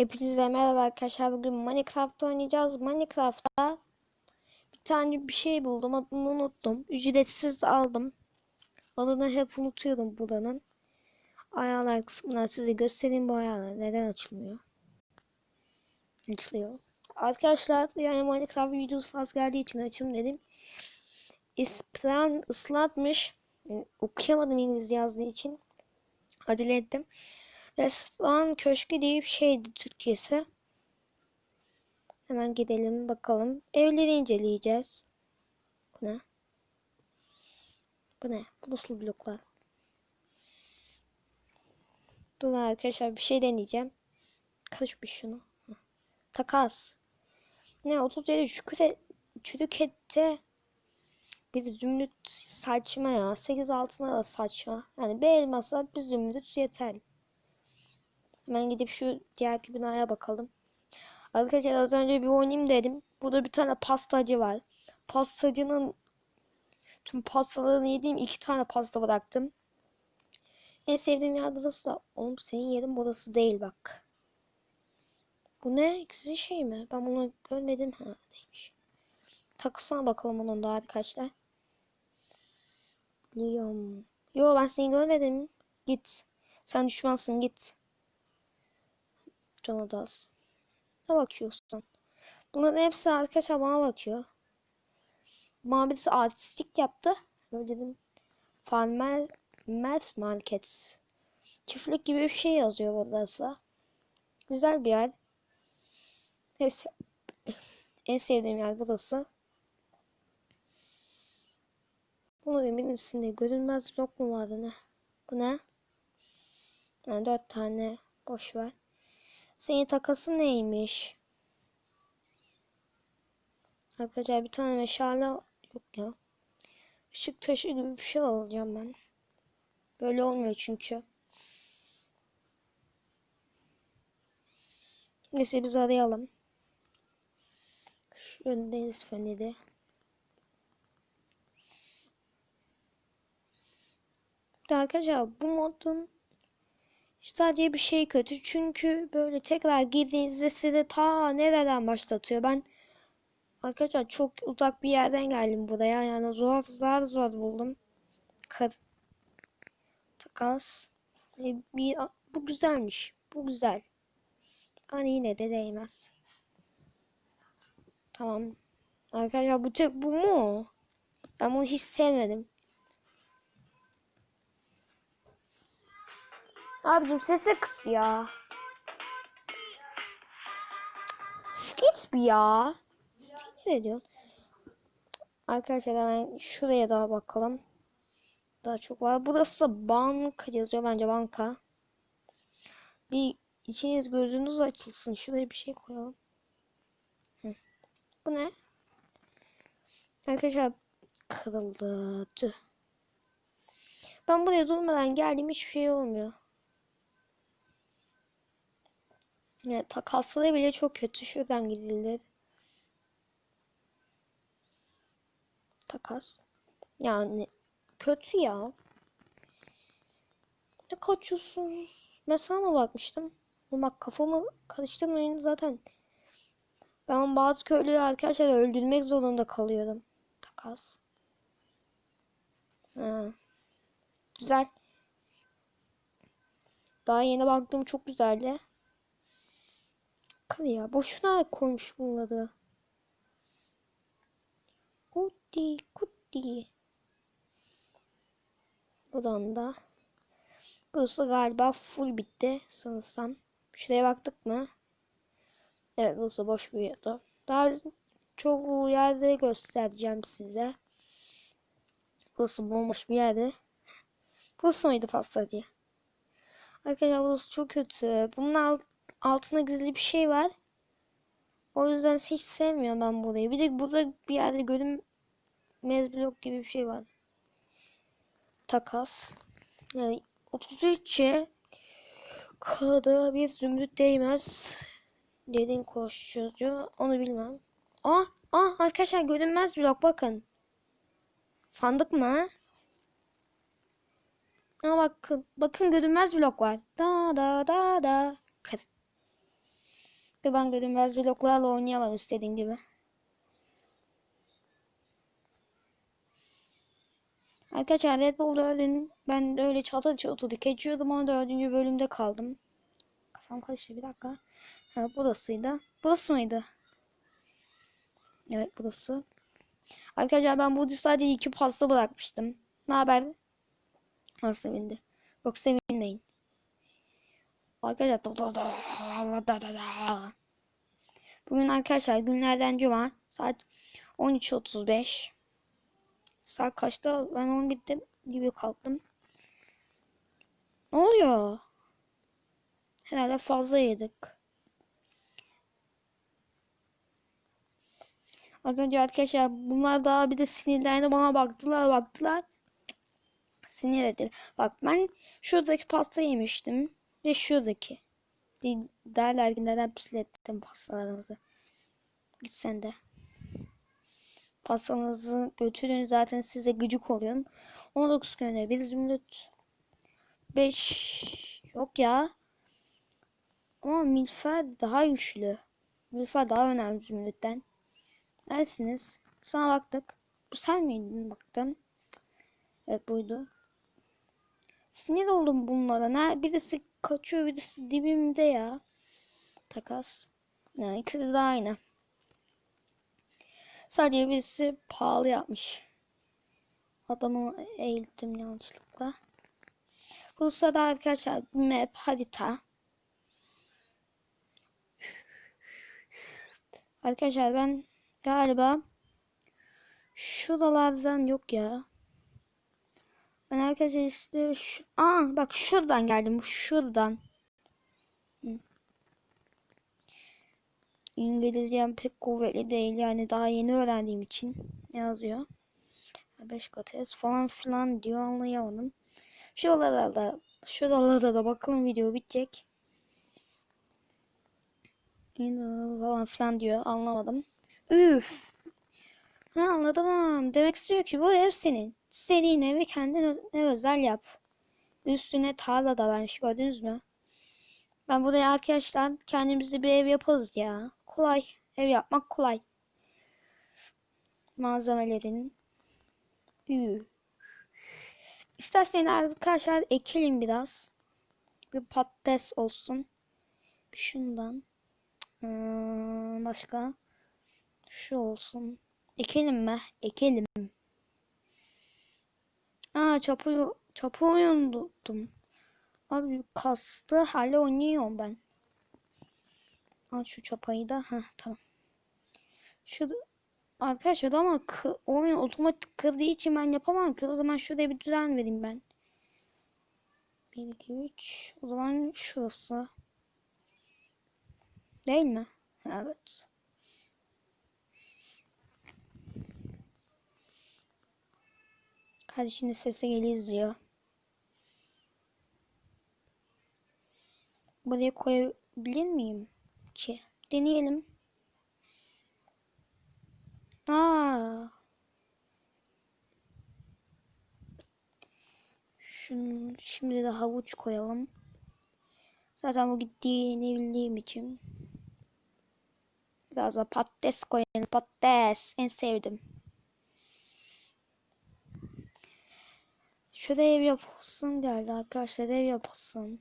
Hepinize merhaba arkadaşlar. Bugün Minecraft oynayacağız. Minecraft'ta bir tane bir şey buldum. Adını unuttum. Ücretsiz aldım. Adını hep unutuyorum buranın. Ayarlar kısmından size göstereyim bu ayarlar. Neden açılmıyor? Açılıyor. Arkadaşlar yani Minecraft videosu az geldiği için açayım dedim. İspran ıslatmış. Yani okuyamadım İngilizce yazdığı için. Acele ettim. Restoran köşkü diye bir şeydi Türkçesi. Hemen gidelim bakalım. Evleri inceleyeceğiz. Bu ne? Bu ne? Bu nasıl bloklar? Dur arkadaşlar bir şey deneyeceğim. Karışmış şunu. Takas. Ne 37 çürük, çürük ette bir zümrüt saçma ya. 8 altına da saçma. Yani bir elmasla bir zümrüt yeter. Hemen gidip şu diğer binaya bakalım. Arkadaşlar az önce bir oynayayım dedim. Burada bir tane pastacı var. Pastacının tüm pastalarını yediğim iki tane pasta bıraktım. En sevdiğim yer burası da. Oğlum senin yerin burası değil bak. Bu ne? Güzel şey mi? Ben bunu görmedim. Ha neymiş. Takısına bakalım onun da arkadaşlar. Biliyorum. Yo ben seni görmedim. Git. Sen düşmansın git. Canı da az. Ne bakıyorsun? Bunların hepsi arkadaşlar bana bakıyor. Bana birisi artistik yaptı. Böyle dedim. Farmer Mert Market. Çiftlik gibi bir şey yazıyor burası. Güzel bir yer. Neyse. En sevdiğim yer burası. Bunun birisinde görünmez mu vardı ne? Bu ne? Yani dört tane boş ver. Senin takası neymiş? Arkadaşlar bir tane meşale yok ya. Işık taşı gibi bir şey alacağım ben. Böyle olmuyor çünkü. Neyse biz arayalım. Şu deniz feneri. Arkadaşlar bu modun sadece bir şey kötü. Çünkü böyle tekrar girdiğinizde size ta nereden başlatıyor. Ben arkadaşlar çok uzak bir yerden geldim buraya. Yani zor zor zor buldum. Kır. Takas. E, bir, bu güzelmiş. Bu güzel. Hani yine de değmez. Tamam. Arkadaşlar bu tek bu mu? Ben bunu hiç sevmedim. Abicim sesi kıs ya. Git bir ya. Sinir ediyorsun. Arkadaşlar hemen şuraya daha bakalım. Daha çok var. Burası banka yazıyor bence banka. Bir içiniz gözünüz açılsın. Şuraya bir şey koyalım. Bu ne? Arkadaşlar kırıldı. Tüh. Ben buraya durmadan geldim hiçbir şey olmuyor. Ya, takasları bile çok kötü. Şuradan gidilir. Takas. Yani kötü ya. Ne kaçıyorsun? Sana mı bakmıştım? Bak kafamı karıştırmayın zaten. Ben bazı köylüleri arkadaşlar öldürmek zorunda kalıyorum. Takas. Ha. Güzel. Daha yeni baktım çok güzeldi. Kır ya. Boşuna koymuş bunları. Kutti kutti. Buradan da. Burası galiba full bitti sanırsam. Şuraya baktık mı? Evet burası boş bir yerdi. Daha çok yerde göstereceğim size. Burası bomboş bir yerde. Burası mıydı pastacı? Arkadaşlar burası çok kötü. Bunun alt, altında gizli bir şey var. O yüzden hiç sevmiyorum ben burayı. Bir de burada bir yerde görünmez blok gibi bir şey var. Takas. Yani 33'e kada bir zümrüt değmez. Dedin koşucu. Onu bilmem. Aa, aa arkadaşlar görünmez blok bakın. Sandık mı? Aa bakın. Bakın görünmez blok var. Da da da da. Kır. De ben görünmez bloklarla oynayamam istediğim gibi. Arkadaşlar Red Bull 4'ün ben öyle çatı çatı geçiyordum ama dördüncü bölümde kaldım. Kafam karıştı bir dakika. Ha, burasıydı. Burası mıydı? Evet burası. Arkadaşlar ben burada sadece iki pasta bırakmıştım. Ne haber? Nasıl sevindi? Yok sevinmeyin. Arkadaşlar. Bugün arkadaşlar günlerden cuma saat 13.35. Saat kaçta? Ben 11'de gibi kalktım. Ne oluyor? Herhalde fazla yedik. Az önce arkadaşlar bunlar daha bir de sinirlerini bana baktılar baktılar. Sinir edildi. Bak ben şuradaki pasta yemiştim. Ve şuradaki. De- Derler neden pislettim pastalarımızı. Git sen de. Pastanızı götürün zaten size gıcık oluyorum. 19 güne bir zümrüt. 5 yok ya. Ama Milfer daha güçlü. Milfer daha önemli zümrütten. Neredesiniz? Sana baktık. Bu sen miydin baktım. Evet buydu. Sinir oldum bunlara. Ne birisi kaçıyor birisi dibimde ya. Takas. Yani ikisi de aynı. Sadece birisi pahalı yapmış. Adamı eğildim yanlışlıkla. Bu sırada arkadaşlar map harita. Arkadaşlar ben galiba şuralardan yok ya. Ben arkadaşlar işte şu... Aa bak şuradan geldim. Şuradan. İngilizcem pek kuvvetli değil yani daha yeni öğrendiğim için ne yazıyor? 5 katıyız falan filan diyor anlayamadım. Şuralarda şuralarda da bakalım video bitecek. Yine falan filan diyor anlamadım. Üf. Ha anladım. Demek istiyor ki bu ev senin. İstediğin evi kendine özel yap. Üstüne tarla da vermiş gördünüz mü? Ben buraya arkadaşlar kendimize bir ev yaparız ya. Kolay. Ev yapmak kolay. Malzemelerin. Üü. İsterseniz arkadaşlar ekelim biraz. Bir patates olsun. Şundan. Hmm, başka. Şu olsun. Ekelim mi? Ekelim. Çapı çapı oynadım. Abi kastı hale oynuyorum ben. Al şu çapayı da. Ha tamam. Şu arkadaşlar ama oyun otomatik kırdığı için ben yapamam ki. O zaman şuraya bir düzen vereyim ben. 1 2 3 o zaman şurası. Değil mi? Evet. Hadi şimdi sese geliyor. Buraya koyabilir miyim ki? Deneyelim. Aa. Şunu şimdi de havuç koyalım. Zaten bu gittiğini bildiğim için. Biraz da patates koyalım. Patates en sevdim. Şurada ev yapılsın geldi arkadaşlar ev yapılsın.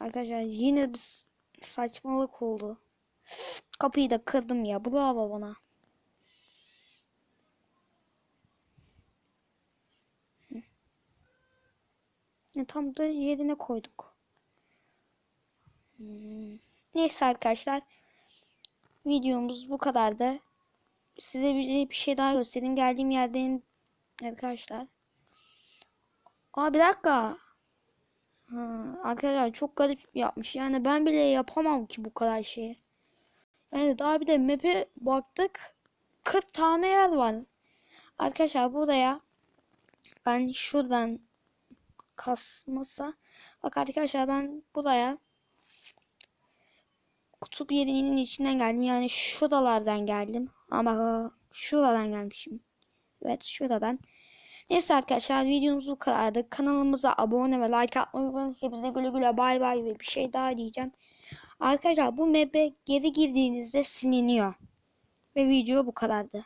Arkadaşlar yine bir saçmalık oldu. Kapıyı da kırdım ya. Bravo bana. Ya, tam da yerine koyduk. Hmm. Neyse arkadaşlar. Videomuz bu kadardı. Size bir, bir şey daha göstereyim. Geldiğim yer benim arkadaşlar. Aa bir dakika. Ha, arkadaşlar çok garip yapmış. Yani ben bile yapamam ki bu kadar şeyi. Yani daha bir de map'e baktık. 40 tane yer var. Arkadaşlar buraya ben şuradan kasmasa bak arkadaşlar ben buraya kutup yerinin içinden geldim. Yani şuralardan geldim. Ama şuradan gelmişim. Evet şuradan. Neyse arkadaşlar videomuz bu kadardı. Kanalımıza abone ve like atmayı unutmayın. Hepinize güle güle bay bay ve bir şey daha diyeceğim. Arkadaşlar bu map'e geri girdiğinizde siliniyor. Ve video bu kadardı.